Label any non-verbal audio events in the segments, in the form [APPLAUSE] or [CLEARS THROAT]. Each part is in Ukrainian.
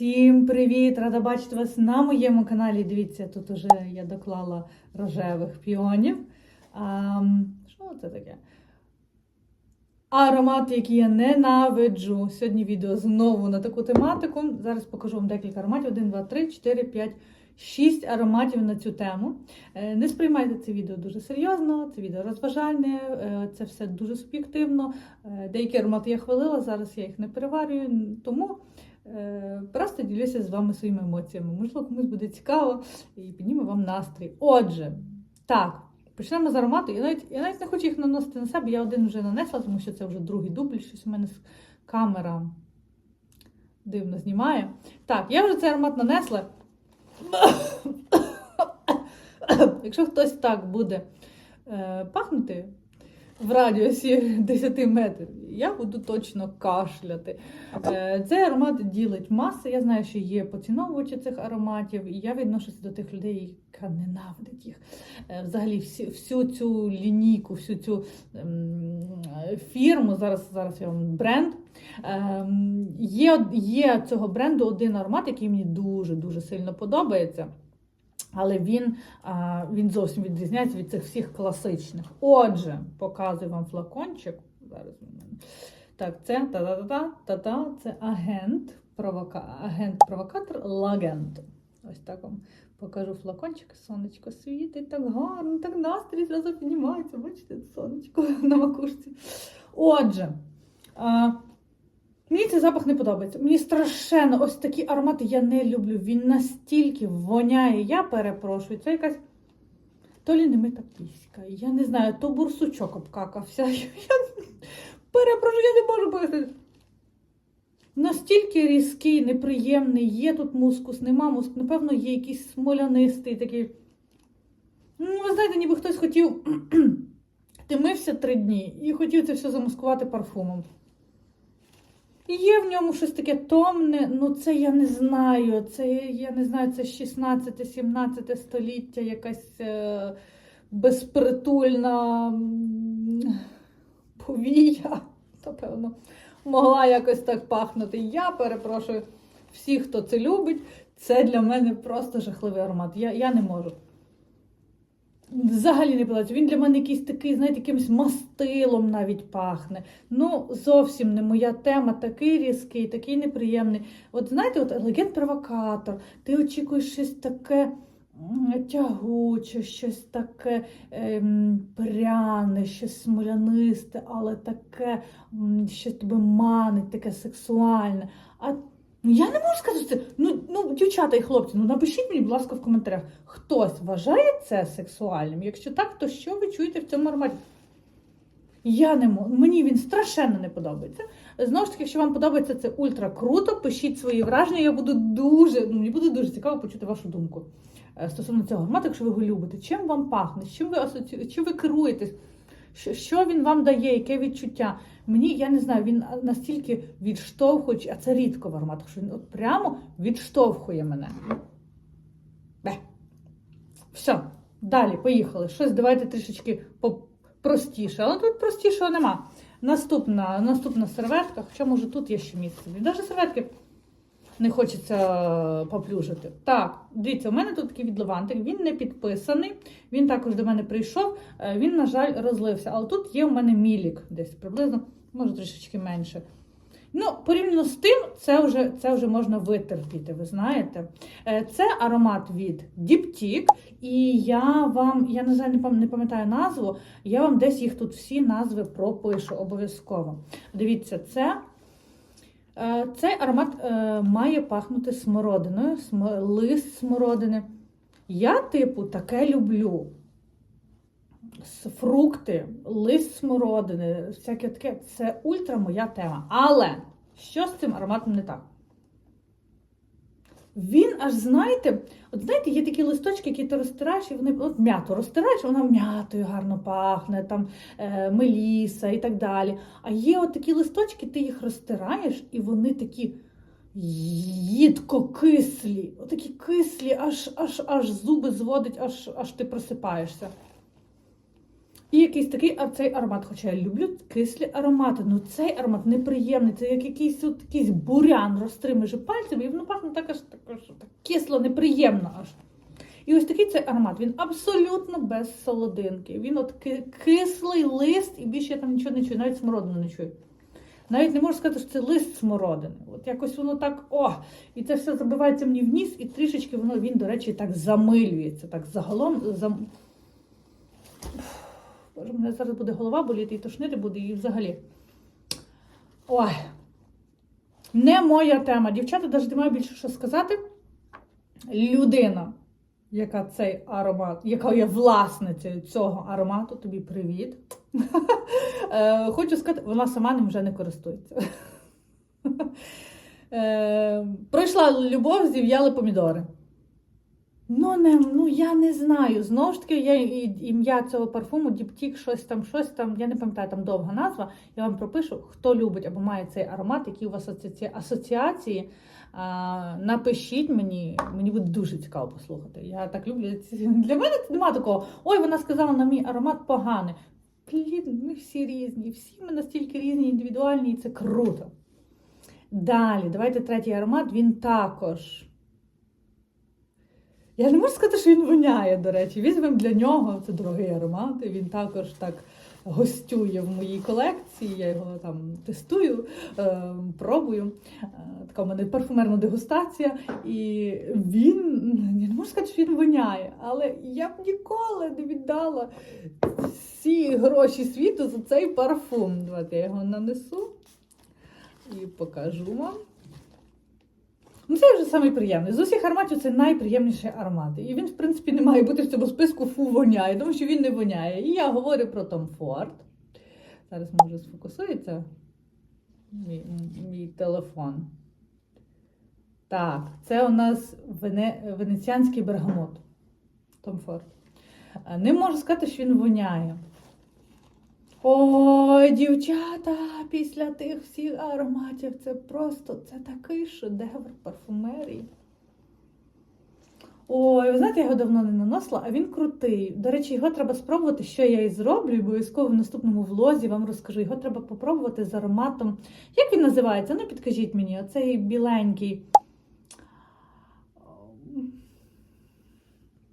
Всім привіт! Рада бачити вас на моєму каналі. Дивіться, тут уже я доклала рожевих піонів. А, що це таке? Аромат, який я ненавиджу. Сьогодні відео знову на таку тематику. Зараз покажу вам декілька ароматів. 1, 2, 3, 4, 5, 6 ароматів на цю тему. Е, Не сприймайте це відео дуже серйозно, це відео розважальне, е, це все дуже суб'єктивно. Е, Деякі аромати я хвалила, зараз я їх не переварюю, тому просто ділюся з вами своїми емоціями. Можливо, комусь буде цікаво і підніме вам настрій. Отже, так. Почнемо з аромату. Я навіть, я навіть не хочу їх наносити на себе. Я один вже нанесла, тому що це вже другий дубль. Щось у мене камера дивно знімає. Так, я вже цей аромат нанесла. [COUGHS] Якщо хтось так буде е, пахнути в радіусі [LAUGHS] 10 метрів, я буду точно кашляти. Е, цей аромат ділить маси. Я знаю, що є поціновувачі цих ароматів, і я відношуся до тих людей, яка ненавидить їх. Е, взагалі, всю цю лінійку, всю цю ем, фірму, зараз, зараз я вам бренд. Ем, є, є цього бренду один аромат, який мені дуже-дуже сильно подобається. Але він, він зовсім відрізняється від цих всіх класичних. Отже, показую вам флакончик. Зараз. Так, це та-та-та, та-та, це агент, провока, агент-провокатор Лагент. Ось так вам покажу флакончик. Сонечко світить так гарно, так настрій зразу піднімається. Бачите, сонечко на макушці. Отже, Мені цей запах не подобається. Мені страшенно ось такі аромати я не люблю. Він настільки воняє. Я перепрошую. Це якась то лі немита піська. Я не знаю, то бурсучок обкакався. [LAUGHS] Я перепрошую, я не можу пояснити. Настільки різкий, неприємний, є тут мускус, нема мускус, напевно, є якийсь смолянистий такий. Ну, ви знаєте, ніби хтось хотів. [CLEARS THROAT] Ти мився три дні і хотів це все замаскувати парфумом. Є в ньому щось таке томне, ну це я не знаю. Це я не знаю, це 16-17 століття, якась е, безпритульна повія, напевно, могла якось так пахнути. Я перепрошую всіх, хто це любить. Це для мене просто жахливий аромат. Я, я не можу. Взагалі не подобається. Він для мене якийсь такий, знаєте, якимось мастилом навіть пахне. Ну, зовсім не моя тема, такий різкий, такий неприємний. От знаєте, от легенд-провокатор, ти очікуєш щось таке тягуче, щось таке ем, пряне, щось смолянисте, але таке, щось тебе манить, таке сексуальне. А Ну, я не можу сказати, що ну, дівчата і хлопці, ну напишіть мені, будь ласка, в коментарях, хтось вважає це сексуальним? Якщо так, то що ви чуєте в цьому ароматі? Я не можу. Мені він страшенно не подобається. Знову ж таки, якщо вам подобається це ультра круто, пишіть свої враження. Я буду дуже, ну мені буде дуже цікаво почути вашу думку е, стосовно цього аромату, якщо ви його любите. Чим вам пахне? Чим ви асоці... чим ви керуєтесь? Що, він вам дає, яке відчуття? Мені, я не знаю, він настільки відштовхуючий, а це рідко в ароматах, що він от прямо відштовхує мене. Бе. Все, далі, поїхали. Щось давайте трішечки простіше. Але тут простішого нема. Наступна, наступна серветка, хоча може тут є ще місце. Навіть серветки не хочеться поплюжити. Так, дивіться, у мене тут такий відливантик, він не підписаний. Він також до мене прийшов. Е, Він, на жаль, розлився. Але тут є у мене мілік, десь приблизно, може трішечки менше. Ну, порівняно з тим, це вже, це вже можна витерпіти, ви знаєте. Е, Це аромат від Diptyque, і я вам, я на жаль, не пам'ятаю назву, я вам десь їх тут всі назви пропишу обов'язково. Дивіться, це. Е, Цей аромат е, має пахнути смородиною, см- лист смородини. Я, типу, таке люблю. Фрукти, лист смородини, всяке таке це ультра моя тема. Але що з цим ароматом не так? Він аж, знаєте, от знаєте, є такі листочки, які ти розтираєш, і вони от м'яту розтираєш, вона м'ятою гарно пахне, там е, меліса і так далі. А є от такі листочки, ти їх розтираєш, і вони такі їдко кислі, отакі кислі, аж аж, аж зуби зводить, аж, аж ти просипаєшся. І якийсь такий а цей аромат, хоча я люблю кислі аромати. Ну цей аромат неприємний, це як якийсь от, якийсь бурян розтримиш пальцями, і воно пахне так аж так, аж так кисло, неприємно аж. І ось такий цей аромат, він абсолютно без солодинки. Він от кислий лист, і більше я там нічого не чую, навіть смородину не чую. Навіть не можу сказати, що це лист смородини. От якось воно так, о, і це все забивається мені в ніс, і трішечки воно, він, до речі, так замилюється. Так загалом зам... Боже, мене зараз буде голова боліти, і тошнити буде, і взагалі. Ой. Не моя тема. Дівчата, навіть немає більше що сказати. Людина, яка цей аромат, яка є власницею цього аромату, тобі привіт. [LAUGHS] Е, Хочу сказати, вона сама ним вже не користується. [LAUGHS] Е, Пройшла любов, зів'яли помідори. Ну, не, ну я не знаю. Знову ж таки, я ім'я цього парфуму, Діптік, щось там, щось там, я не пам'ятаю, там довга назва. Я вам пропишу, хто любить або має цей аромат, які у вас асоці- асоціації. А, напишіть мені, мені буде дуже цікаво послухати. Я так люблю. Для мене це немає такого. Ой, вона сказала на мій аромат поганий. Блін, ми всі різні, всі ми настільки різні, індивідуальні, і це круто. Далі, давайте третій аромат, він також. Я не можу сказати, що він воняє, до речі. Візьмемо для нього, це дорогий аромат, він також так гостює в моїй колекції. Я його там тестую, е, пробую. Е, така в мене парфумерна дегустація. І він, я не можу сказати, що він воняє, але я б ніколи не віддала всі гроші світу за цей парфум. Давайте я його нанесу і покажу вам. Ну, це вже самий приємний. З усіх ароматів це найприємніший аромат. І він, в принципі, не має бути в цьому списку фу воняє, тому що він не воняє. І я говорю про Ford. Зараз може сфокусується мій, мій телефон. Так, це у нас вене, венеціанський бергамот. Ford. Е, Не можу сказати, що він воняє. Ой, дівчата, після тих всіх ароматів це просто це такий шедевр парфумерії. Ой, ви знаєте, я його давно не наносила, а він крутий. До речі, його треба спробувати, що я і зроблю, і обов'язково в наступному влозі вам розкажу. Його треба попробувати з ароматом. Як він називається? Ну, підкажіть мені, оцей біленький.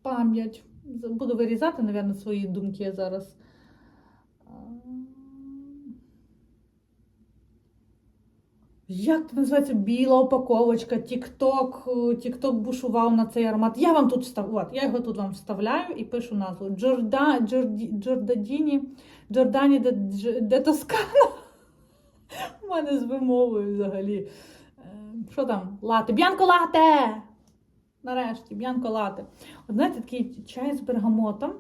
Пам'ять. Буду вирізати, мабуть, свої думки зараз. Як це називається біла упаковочка, Тік-Ток, Тік-Ток бушував на цей аромат. Я вам тут встав... От, я його тут вам вставляю і пишу назву. Джорда... Джорді... Джордадіні, Джордані де, де Тоскана. У мене з вимовою взагалі. Е, Що там? Лате. Б'янко лате! Нарешті, б'янко лате. От знаєте, такий чай з бергамотом.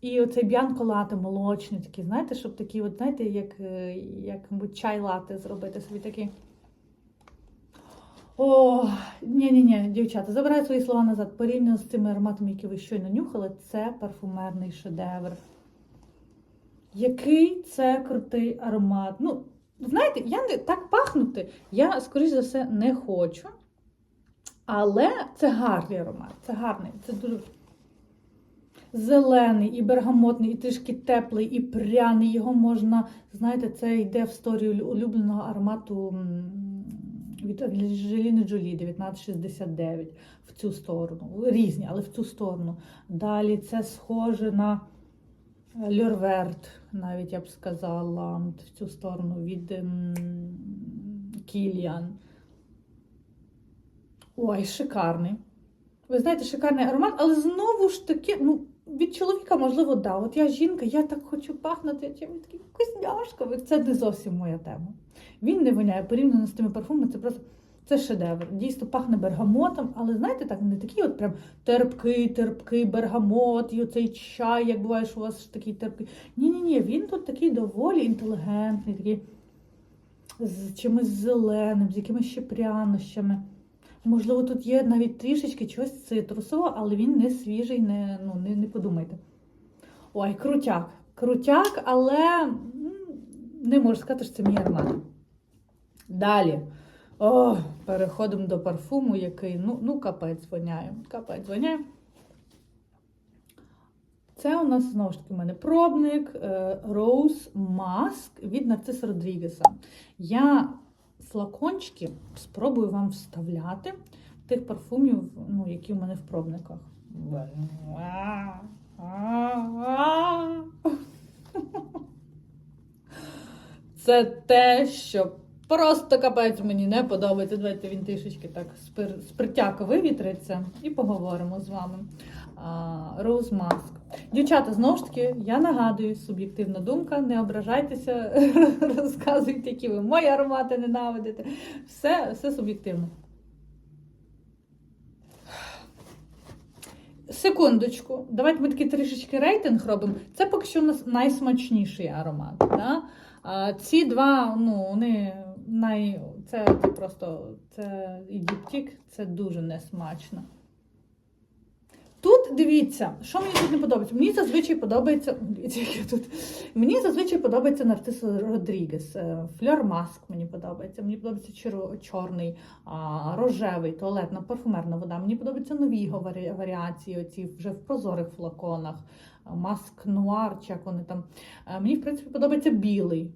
І оцей б'янко лате молочний, такий, знаєте, щоб такий, от, знаєте, як, е, як чай лате зробити собі такий. О, ні-ні-ні, дівчата, забираю свої слова назад. Порівняно з цими ароматами, які ви щойно нюхали, це парфумерний шедевр. Який це крутий аромат. Ну, знаєте, я не так пахнути, я, скоріш за все, не хочу. Але це гарний аромат. Це гарний. Це дуже зелений, і бергамотний, і трішки теплий, і пряний. Його можна, знаєте, це йде в історію улюбленого аромату від Анджеліни Джолі 1969 в цю сторону. Різні, але в цю сторону. Далі це схоже на Льорверт, навіть я б сказала, в цю сторону від м, Кіліан. Ой, шикарний. Ви знаєте, шикарний аромат, але знову ж таки, ну, від чоловіка, можливо, да. От я жінка, я так хочу пахнути чимось таким вкусняшками. Це не зовсім моя тема. Він не воняє порівняно з тими парфумами, це просто це шедевр. Дійсно пахне бергамотом, але знаєте, так не такий от прям терпкий, терпкий бергамот, і оцей чай, як буває, що у вас такий терпкий. Ні-ні-ні, він тут такий доволі інтелігентний, такий з чимось зеленим, з якимись ще прянощами. Можливо, тут є навіть трішечки чогось цитрусового, але він не свіжий, не, ну, не, не подумайте. Ой, крутяк. Крутяк, але не можу сказати, що це мій аромат. Далі. О, переходимо до парфуму, який, ну, ну капець воняє. Капець воняє. Це у нас знову ж таки у мене пробник е, Rose Mask від Нарциса Родрігеса. Я флакончики спробую вам вставляти тих парфумів, ну, які в мене в пробниках. Це те, що просто капець мені не подобається. Давайте він трішечки так спир, спиртяко вивітриться і поговоримо з вами. Rose Mask. Дівчата, знову ж таки, я нагадую, суб'єктивна думка, не ображайтеся, [LAUGHS] розказуйте, які ви мої аромати ненавидите. Все, все суб'єктивно. Секундочку, давайте ми такий трішечки рейтинг робимо. Це поки що у нас найсмачніший аромат. Да? А ці два, ну, вони най... це, це просто це і діптік, це дуже несмачно. Тут дивіться, що мені тут не подобається. Мені зазвичай подобається. Дивіться, тут. Мені зазвичай подобається Нарцис Родрігес. Е, Фльор маск мені подобається. Мені подобається чор- чорний, а, рожевий, туалетна, парфумерна вода. Мені подобаються нові варі- варіації, оці вже в прозорих флаконах. Маск нуар, чи як вони там. Е, Мені, в принципі, подобається білий.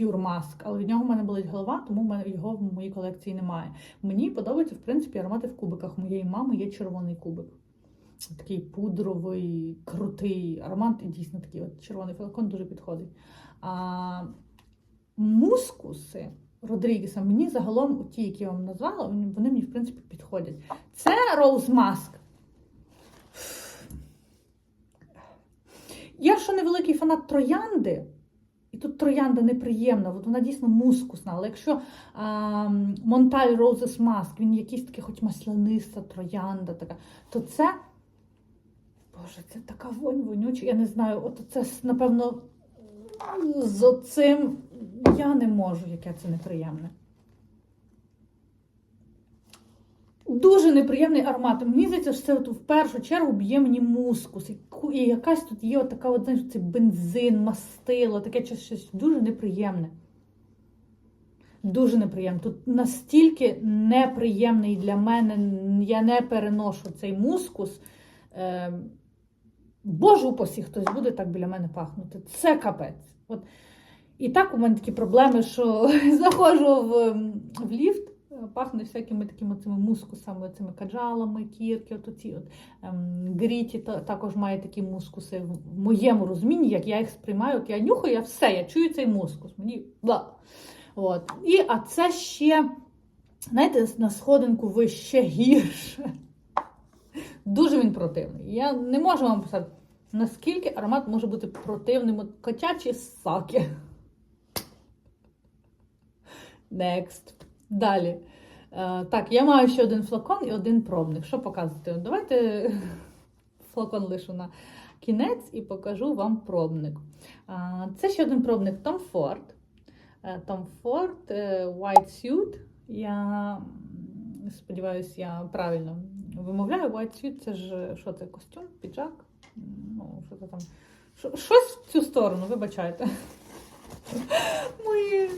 Пюр маск, але від нього в мене болить голова, тому його в моїй колекції немає. Мені подобаються, в принципі, аромати в кубиках. У моєї мами є червоний кубик такий пудровий, крутий аромат, і дійсно такий от червоний флакон дуже підходить. А мускуси Родрігеса мені загалом, ті, які я вам назвала, вони мені, в принципі, підходять. Це Rose Mask. Я що невеликий фанат троянди, тут троянда неприємна, от вона дійсно мускусна. Але якщо Монталь Roses Mask, він якийсь такий, хоч масляниста троянда, така, то це Боже, це така вонь вонюча. Я не знаю, от це, напевно, з оцим я не можу, яке це неприємне. Дуже неприємний аромат. Мені здається, що це от в першу чергу б'є мені мускус. І якась тут є така, от, бензин, мастило, таке щось, дуже неприємне. Дуже неприємно. Тут настільки неприємний для мене, я не переношу цей мускус. Е, Боже упасі, хтось буде так біля мене пахнути. Це капець. От. І так у мене такі проблеми, що [LAUGHS] заходжу в, в ліфт, пахне всякими такими цими мускусами, цими каджалами, кірки, от оці от ем, гріті та, також має такі мускуси в, моєму розумінні, як я їх сприймаю, от я нюхаю, я все, я чую цей мускус. Мені бла. От. І, а це ще, знаєте, на сходинку вище гірше. Дуже він противний. Я не можу вам писати, наскільки аромат може бути противним. От Котячі саки. Next. Далі. Е, так, я маю ще один флакон і один пробник. Що показувати? Давайте [LAUGHS] флакон лишу на кінець і покажу вам пробник. Е, це ще один пробник Tom Ford. Tom Ford White Suit. Я сподіваюся, я правильно вимовляю. White Suit це ж що це? Костюм, піджак? Ну, що це там? Щось в цю сторону, вибачайте. [LAUGHS] Мої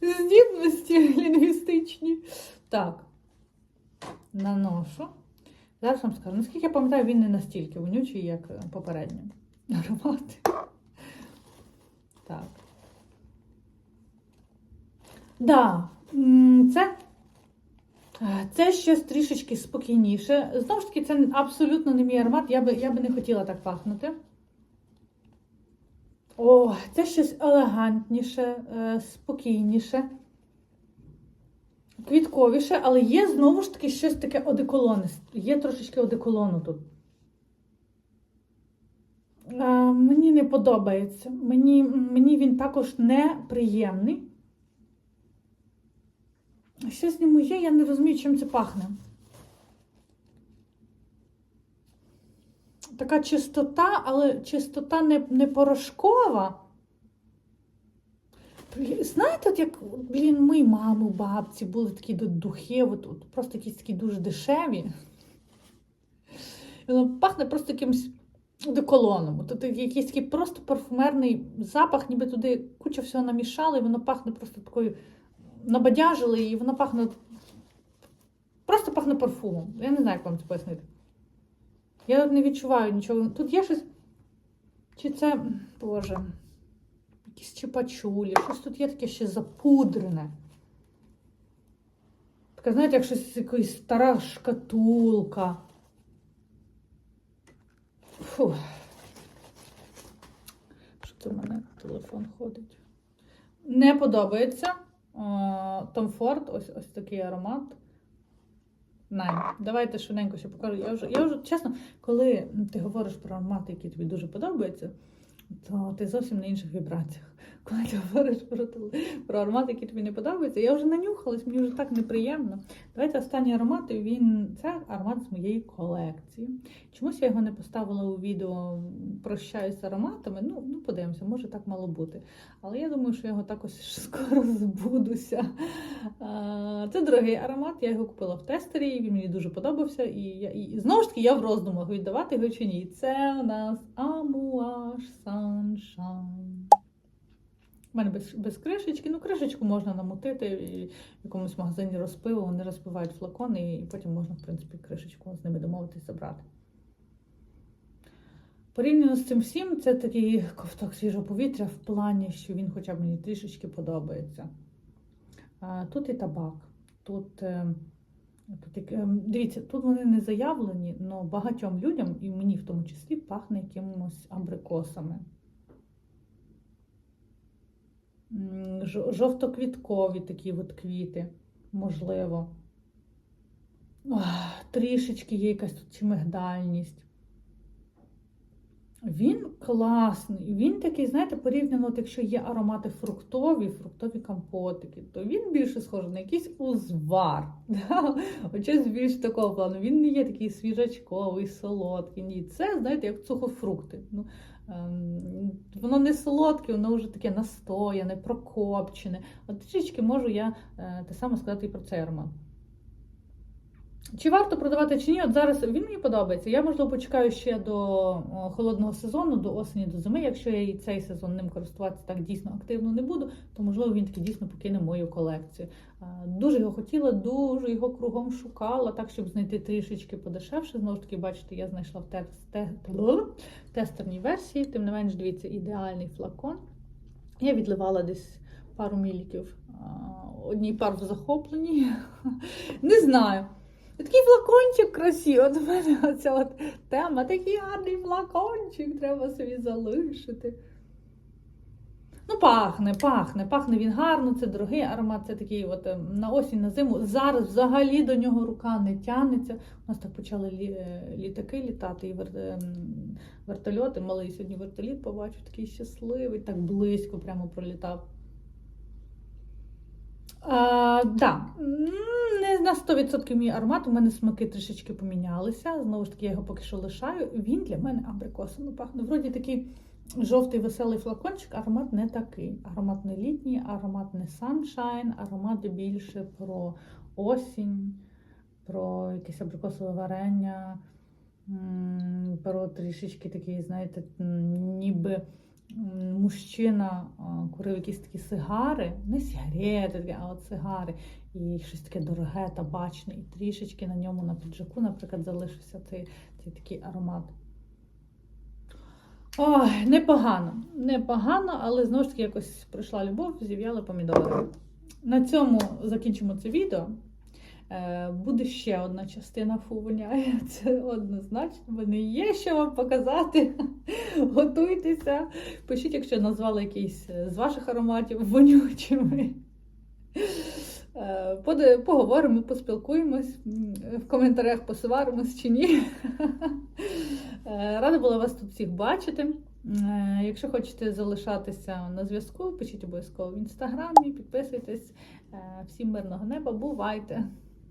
здібності лінгвістичні. Так. Наношу. Зараз вам скажу. Наскільки я пам'ятаю, він не настільки вонючий, як попередній аромати. Так. Да, це, це щось трішечки спокійніше. Знову ж таки, це абсолютно не мій аромат. Я би, я би не хотіла так пахнути. О, це щось елегантніше, е, спокійніше, квітковіше, але є знову ж таки щось таке одеколоне. Є трошечки одеколону тут. Мені не подобається. Мені, мені він також неприємний. Щось в ньому є, я не розумію, чим це пахне. Така чистота, але чистота не, не порошкова. Знаєте, от як, блін, мої мами, бабці були такі духи, от, от, просто якісь такі дуже дешеві. Воно пахне просто якимось деколоном. Тут якийсь такий просто парфумерний запах, ніби туди куча всього намішали, і воно пахне просто такою набадяжили, і воно пахне. Просто пахне парфумом. Я не знаю, як вам це пояснити. Я не відчуваю нічого. Тут є щось Чи це, боже, якісь чіпачулі, щось тут є таке ще запудрене. Таке, знаєте, як щось якась стара шкатулка. Фу. Що це в мене телефон ходить? Не подобається. Том Форд, ось ось такий аромат. Най, давайте швиденько ще покажу. Я вже, я вже, чесно, коли ти говориш про аромати, які тобі дуже подобаються, то ти зовсім на інших вібраціях. Коли ти говориш про, про аромати, які тобі не подобаються, я вже нанюхалась, мені вже так неприємно. Давайте останній аромат, він це аромат з моєї колекції. Чомусь я його не поставила у відео прощаюсь з ароматами. Ну, ну подивимося, може так мало бути. Але я думаю, що я його також [LAUGHS] скоро збудуся. Це дорогий аромат, я його купила в тестері, він мені дуже подобався. І, я, і знову ж таки я в роздумах віддавати його чи ні. Це у нас Amouage Sunshine. У мене без, без кришечки. Ну, кришечку можна намутити і в якомусь магазині розпилу, вони розпивають флакони, і потім можна, в принципі, кришечку з ними домовитись забрати. Порівняно з цим всім, це такий ковток свіжого повітря в плані, що він хоча б мені трішечки подобається. Тут і табак. Тут, е, тут е, дивіться, тут вони не заявлені, але багатьом людям, і мені в тому числі, пахне якимось абрикосами. Жовтоквіткові такі от квіти, можливо. Ох, Трішечки є якась тут чи мигдальність. Він класний. Він такий, знаєте, порівняно, от якщо є аромати фруктові, фруктові компотики, то він більше схожий на якийсь узвар. [LAUGHS] Да? Щось більш такого плану. Він не є такий свіжачковий, солодкий. Ні, це, знаєте, як сухофрукти. Ну, ем, воно не солодке, воно вже таке настояне, прокопчене. От трішечки можу я е, те саме сказати і про цей аромат. Чи варто продавати чи ні? От зараз він мені подобається. Я, можливо, почекаю ще до холодного сезону, до осені, до зими. Якщо я і цей сезон ним користуватися так дійсно активно не буду, то можливо він таки дійсно покине мою колекцію. Дуже його хотіла, дуже його кругом шукала, так щоб знайти трішечки подешевше. Знову ж таки, бачите, я знайшла в те- те- тестерній версії. Тим не менш, дивіться, ідеальний флакон. Я відливала десь пару міліків одній пар в захопленні. [LAUGHS] Не знаю. Такий флакончик красивий. От у мене оця от тема. Такий гарний флакончик треба собі залишити. Ну, пахне, пахне, пахне він гарно, це дорогий аромат, це такий от ем, на осінь, на зиму. Зараз взагалі до нього рука не тягнеться. У нас так почали лі, е, літаки літати і вер, ем, вертольоти. Малий сьогодні вертоліт побачив, такий щасливий, так близько прямо пролітав. А, да. Не на 100% мій аромат, у мене смаки трішечки помінялися. Знову ж таки, я його поки що лишаю. Він для мене абрикосами пахне. Вроді такий жовтий веселий флакончик, аромат не такий. Аромат не літній, аромат не sunshine, аромат більше про осінь, про якесь абрикосове варення, про трішечки такий, знаєте, ніби мужчина курив якісь такі сигари, не сигарети, а от сигари, і щось таке дороге, табачне, і трішечки на ньому на піджаку, наприклад, залишився цей, цей такий аромат. Ой, непогано, непогано, але знову ж таки якось прийшла любов, зів'яли помідори. На цьому закінчимо це відео. Е, Буде ще одна частина фувоняє. [LAUGHS] Це однозначно, бо не є що вам показати. [LAUGHS] Готуйтеся. Пишіть, якщо назвали якийсь з ваших ароматів вонючими. Е, Поговоримо, поспілкуємось, в коментарях посваримось чи ні. [LAUGHS] Е, Рада була вас тут всіх бачити. Е, Якщо хочете залишатися на зв'язку, пишіть обов'язково в інстаграмі, підписуйтесь. Е, Всім мирного неба, бувайте!